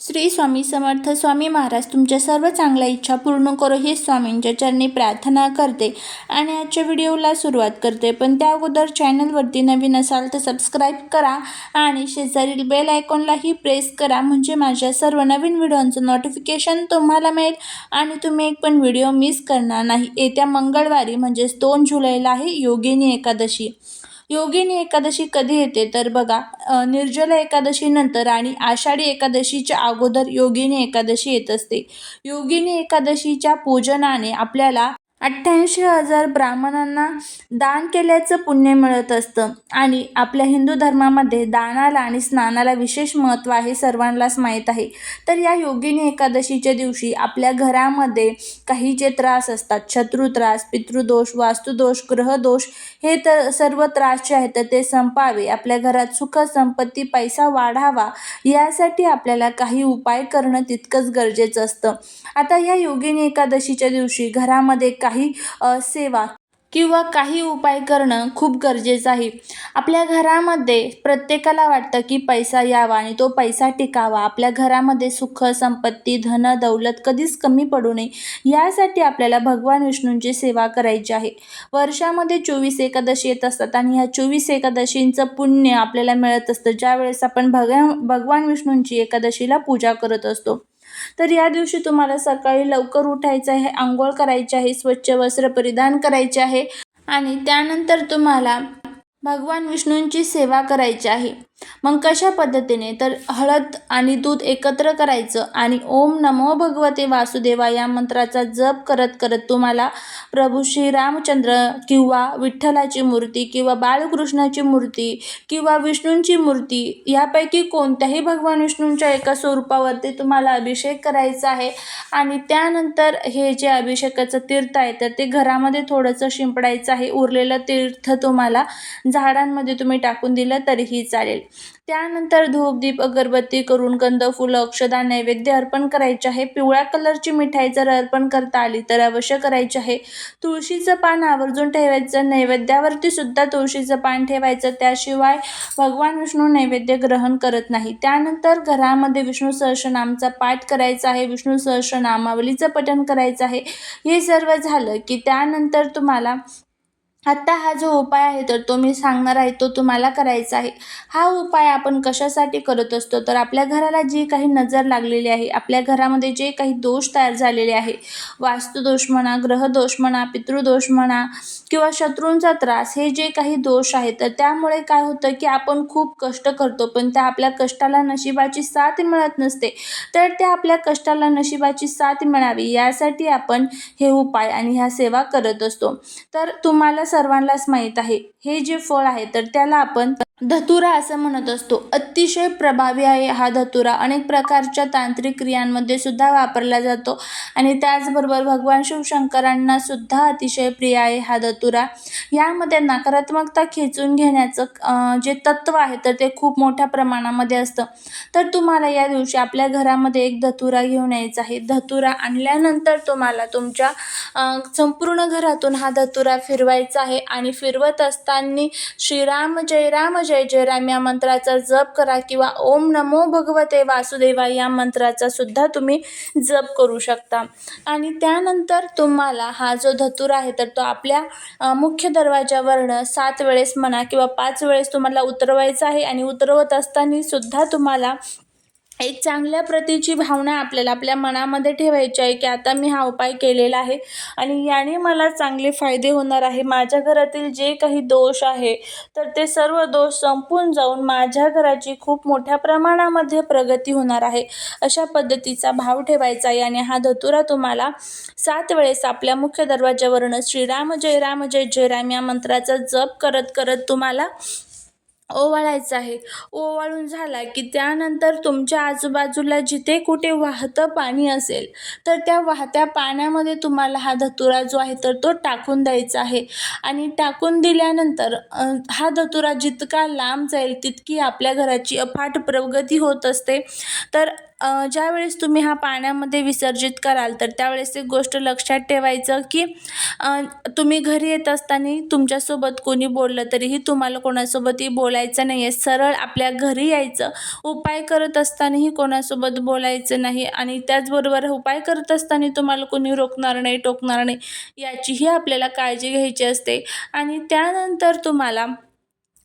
श्री स्वामी समर्थ स्वामी महाराज तुमच्या सर्व चांगल्या इच्छा पूर्ण करो हे स्वामींच्या चरणी प्रार्थना करते आणि आजच्या व्हिडिओला सुरुवात करते. पण त्या अगोदर चॅनलवरती नवीन असाल तर सबस्क्राईब करा आणि शेजारील बेल आयकॉनलाही प्रेस करा म्हणजे माझ्या सर्व नवीन व्हिडिओंचं नोटिफिकेशन तुम्हाला मिळेल आणि तुम्ही एक पण व्हिडिओ मिस करणार नाही. येत्या मंगळवारी म्हणजेच दोन जुलैला आहे योगिनी एकादशी. योगिनी एकादशी कधी येते? तर बघा अ, निर्जला एकादशीनंतर आणि आषाढी एकादशीच्या अगोदर योगिनी एकादशी येत असते. योगिनी एकादशीच्या पूजनाने आपल्याला अठ्ठ्याऐंशी हजार ब्राह्मणांना दान केल्याचं पुण्य मिळत असतं. आणि आपल्या हिंदू धर्मामध्ये दानाला आणि स्नानाला विशेष महत्त्व आहे सर्वांनाच माहीत आहे. तर या योगिनी एकादशीच्या दिवशी आपल्या घरामध्ये काही जे त्रास असतात शत्रू त्रास पितृदोष वास्तुदोष ग्रहदोष हे तर सर्व त्रास जे आहेत तर ते संपावे. आपल्या घरात सुख संपत्ती पैसा वाढावा यासाठी आपल्याला काही उपाय करणं तितकंच गरजेचं असतं. आता या योगिनी एकादशीच्या दिवशी घरामध्ये काही सेवा किंवा काही उपाय करणं खूप गरजेचं आहे. आपल्या घरामध्ये प्रत्येकाला वाटतं की पैसा यावा आणि तो पैसा टिकावा. आपल्या घरामध्ये सुख संपत्ती धन दौलत कधीच कमी पडू नये. यासाठी आपल्याला भगवान विष्णूंची सेवा करायची आहे. वर्षामध्ये चोवीस एकादशी येत असतात आणि ह्या चोवीस एकादशींचं पुण्य आपल्याला मिळत असतं. ज्यावेळेस आपण भग भगवान विष्णूंची एकादशीला पूजा करत असतो. तर या दिवशी तुम्हाला सकाळी लवकर उठायचं आहे आंघोळ करायची आहे स्वच्छ वस्त्र परिधान करायचे आहे आणि त्यानंतर तुम्हाला भगवान विष्णूंची सेवा करायची आहे. मग कशा पद्धतीने? तर हळद आणि दूध एकत्र करायचं आणि ओम नमो भगवते वासुदेवा या मंत्राचा जप करत करत तुम्हाला प्रभू श्रीरामचंद्र किंवा विठ्ठलाची मूर्ती किंवा बाळकृष्णाची मूर्ती किंवा विष्णूंची मूर्ती यापैकी कोणत्याही भगवान विष्णूंच्या एका स्वरूपावरती तुम्हाला अभिषेक करायचा आहे आणि त्यानंतर हे जे अभिषेकाचं तीर्थ आहे तर ते घरामध्ये थोडंसं शिंपडायचं आहे. उरलेलं तीर्थ तुम्हाला झाडांमध्ये तुम्ही टाकून दिलं तरीही चालेल. त्यानंतर धूप दीप अगरबत्ती करून कंद फुलं अक्षदा नैवेद्य अर्पण करायचे आहे. पिवळ्या कलरची मिठाई जर अर्पण करता आली तर अवश्य करायची आहे. तुळशीचं पान आवर्जून ठेवायचं नैवेद्यावरती सुद्धा तुळशीचं पान ठेवायचं. त्याशिवाय भगवान विष्णू नैवेद्य ग्रहण करत नाही. त्यानंतर घरामध्ये विष्णू सहस्रनामचा पाठ करायचा आहे. विष्णू सहस्रनामावलीचं पठण करायचं आहे. हे सर्व झालं की त्यानंतर तुम्हाला आत्ता हा जो उपाय आहे तर तो मी सांगणार आहे तो तुम्हाला करायचा आहे. हा उपाय आपण कशासाठी करत असतो? तर आपल्या घराला जी काही नजर लागलेली आहे आपल्या घरामध्ये जे काही दोष तयार झालेले आहे वास्तुदोष म्हणा ग्रहदोष म्हणा पितृदोष म्हणा किंवा शत्रूंचा त्रास हे जे काही दोष आहेत तर त्यामुळे काय होतं की आपण खूप कष्ट करतो पण त्या आपल्या कष्टाला नशिबाची साथ मिळत नसते. तर त्या आपल्या कष्टाला नशिबाची साथ मिळावी यासाठी आपण हे उपाय आणि ह्या सेवा करत असतो. तर तुम्हाला सर्वांनाच माहीत आहे. हे जे फळ आहे तर त्याला आपण धतुरा असं म्हणत असतो. अतिशय प्रभावी आहे हा धतुरा. अनेक प्रकारच्या तांत्रिक क्रियांमध्ये सुद्धा वापरला जातो. आणि त्याचबरोबर भगवान शिवशंकरांना सुद्धा अतिशय प्रिय आहे हा धतुरा. यामध्ये नकारात्मकता खेचून घेण्याचं जे तत्त्व आहे तर ते खूप मोठ्या प्रमाणामध्ये असतं. तर तुम्हाला या दिवशी आपल्या घरामध्ये एक धतुरा घेऊन यायचा आहे. धतुरा आणल्यानंतर तुम्हाला तुमच्या संपूर्ण घरातून हा धतुरा फिरवायचा आहे. आणि फिरवत असताना श्रीराम जयराम जय जय राम. या मंत्राचा जप करा किंवा ओम नमो भगवते वासुदेवा या मंत्राचा सुद्धा तुम्ही जप करू शकता. आणि त्यानंतर तुम्हाला हा जो धतूर आहे तर तो आपल्या मुख्य दरवाजावरनं सात वेळेस म्हणा किंवा पाच वेळेस तुम्हाला उतरवायचा आहे आणि उतरवत असताना सुद्धा तुम्हाला एक चांगल्या प्रतीची भावना आपल्याला आपल्या मनामध्ये ठेवायची आहे की आता मी हा उपाय केलेला आहे आणि याने मला चांगले फायदे होणार आहे. माझ्या घरातील जे काही दोष आहे तर ते सर्व दोष संपून जाऊन माझ्या घराची खूप मोठ्या प्रमाणामध्ये प्रगती होणार आहे. अशा पद्धतीचा भाव ठेवायचा. आहे आणि हा धतुरा तुम्हाला सात वेळेस आपल्या मुख्य दरवाज्यावरून श्रीराम जय राम जय जय राम या मंत्राचा जप करत करत तुम्हाला ओवाळायचं आहे. ओवाळून झाला की त्यानंतर तुमच्या आजूबाजूला जिथे कुठे वाहतं पाणी असेल तर त्या वाहत्या पाण्यामध्ये तुम्हाला हा धतुरा जो आहे तर तो टाकून द्यायचा आहे. आणि टाकून दिल्यानंतर हा धतुरा जितका लांब जाईल तितकी आपल्या घराची अफाट प्रगती होत असते. तर ज्यावेळेस तुम्ही हा पाण्यामध्ये विसर्जित कराल तर त्यावेळेस एक गोष्ट लक्षात ठेवायचं की तुम्ही घरी येत असताना तुमच्यासोबत कोणी बोललं तरीही तुम्हाला कोणासोबतही बोलायचं नाही आहे. सरळ आपल्या घरी यायचं. उपाय करत असतानाही कोणासोबत बोलायचं नाही आणि त्याचबरोबर उपाय करत असताना तुम्हाला कोणी रोखणार नाही टोकणार नाही याचीही आपल्याला काळजी घ्यायची असते. आणि त्यानंतर तुम्हाला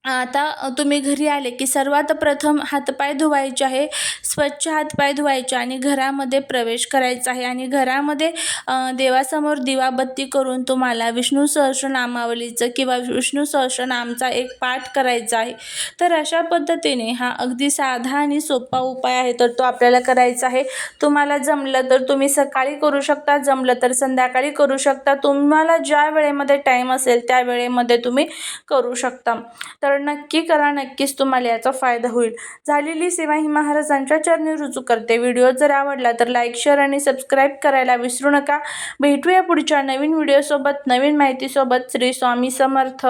आता तुम्ही घरी आले की सर्वात प्रथम हातपाय धुवायचे आहे स्वच्छ हातपाय धुवायचे आणि घरामध्ये प्रवेश करायचा आहे. आणि घरामध्ये देवासमोर दिवाबत्ती करून तुम्हाला विष्णू सहस्रनामावलीचं किंवा विष्णू सहस्रनामचा एक पाठ करायचा आहे. तर अशा पद्धतीने हा अगदी साधा आणि सोपा उपाय आहे तर तो आपल्याला करायचा आहे. तुम्हाला जमलं तर तुम्ही सकाळी करू शकता जमलं तर संध्याकाळी करू शकता. तुम्हाला ज्या वेळेमध्ये टाईम असेल त्या वेळेमध्ये तुम्ही करू शकता. तर तर नक्की करा नक्कीच तुम्हाला याचा फायदा होईल. झालेली सेवा ही महाराजांच्या चरणी रुजू करते. व्हिडिओ जर आवडला तर लाईक शेअर आणि सबस्क्राईब करायला विसरू नका. भेटूया पुढच्या नवीन व्हिडिओसोबत नवीन माहितीसोबत. श्री स्वामी समर्थ.